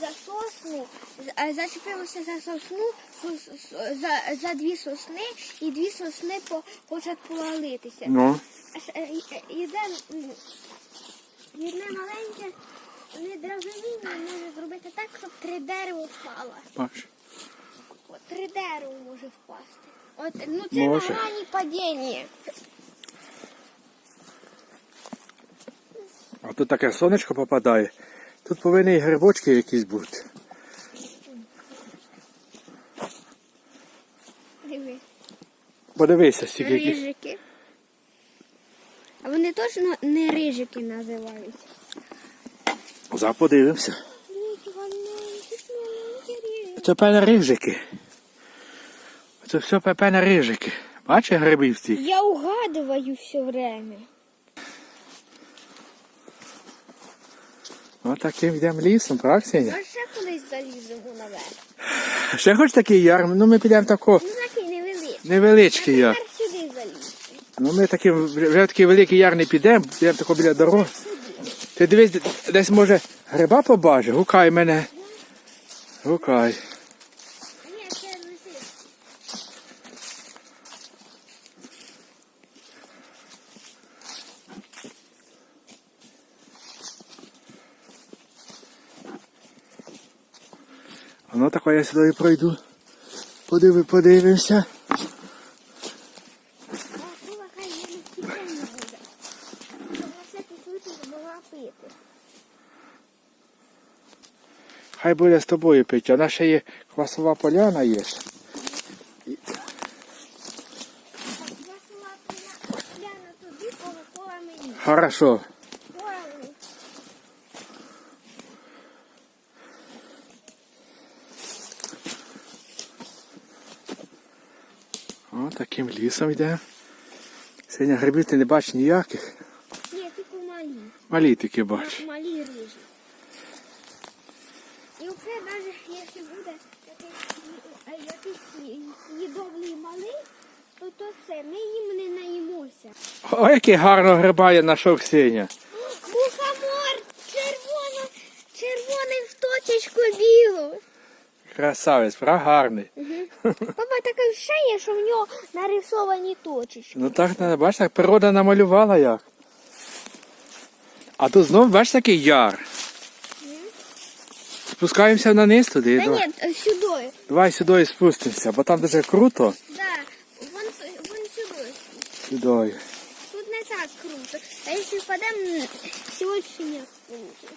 за, е, зачепилося за сосну, за, за дві сосни, і дві сосни по, хочуть повалитися. Ну, Аж, е, е, Єдне, м, маленьке недравеління може зробити так, щоб три дерева впало. бач. От три дерева може впасти. От, ну це Може. на грані падіння. А тут таке сонечко попадає. Тут повинні і грибочки якісь бути. Диви. Подивися, стільки. яких. Рижики. А вони точно не рижики називаються. За подивимося. Це певне рижики. Це все певне рижики. Бачиш грибів стільки? Я угадываю все время. Ось таким йдемо лісом, правда, Ксеня? Може ще колись заліземо наверх. Ще хоч такий яр, ну ми підемо тако Ну такий невеличкий. невеличкий яр. Ну ми такі, вже такий великий яр не підемо, підемо тако біля дороги. Ти дивись, десь може гриба побачиш, гукай мене. Гукай. А ні, ще лисички. А ну тако я сюди пройду. Подиви, подивимося. Хай буде. З тобою пить, а в ще є квасова поляна є. Хорошо. О, таким лісом йде. Сьогодні грибів ти не бачиш ніяких. Ні, тільки малі. Малі тільки бачиш. Малі рижі. І вже навіть якщо буде якийсь, їдовний малий, то то все, ми їм не наїмося. О, який гарно гриба я знайшов Ксеня. Мухомор червоно, червоний в точечку білу. Красавець, пра гарний. Папа таке є, що в нього нарисовані точечки. Ну так, бачиш, так природа намалювала як. А тут знов бачиш такий яр. Спускаємося на низ туди. Та Давай, ні, е, сюди. давай сюди спустимося, бо там дуже круто. Да, вон, вон сюди. Сюди. Тут не так круто. А якщо впадемо, сьогодні не круто.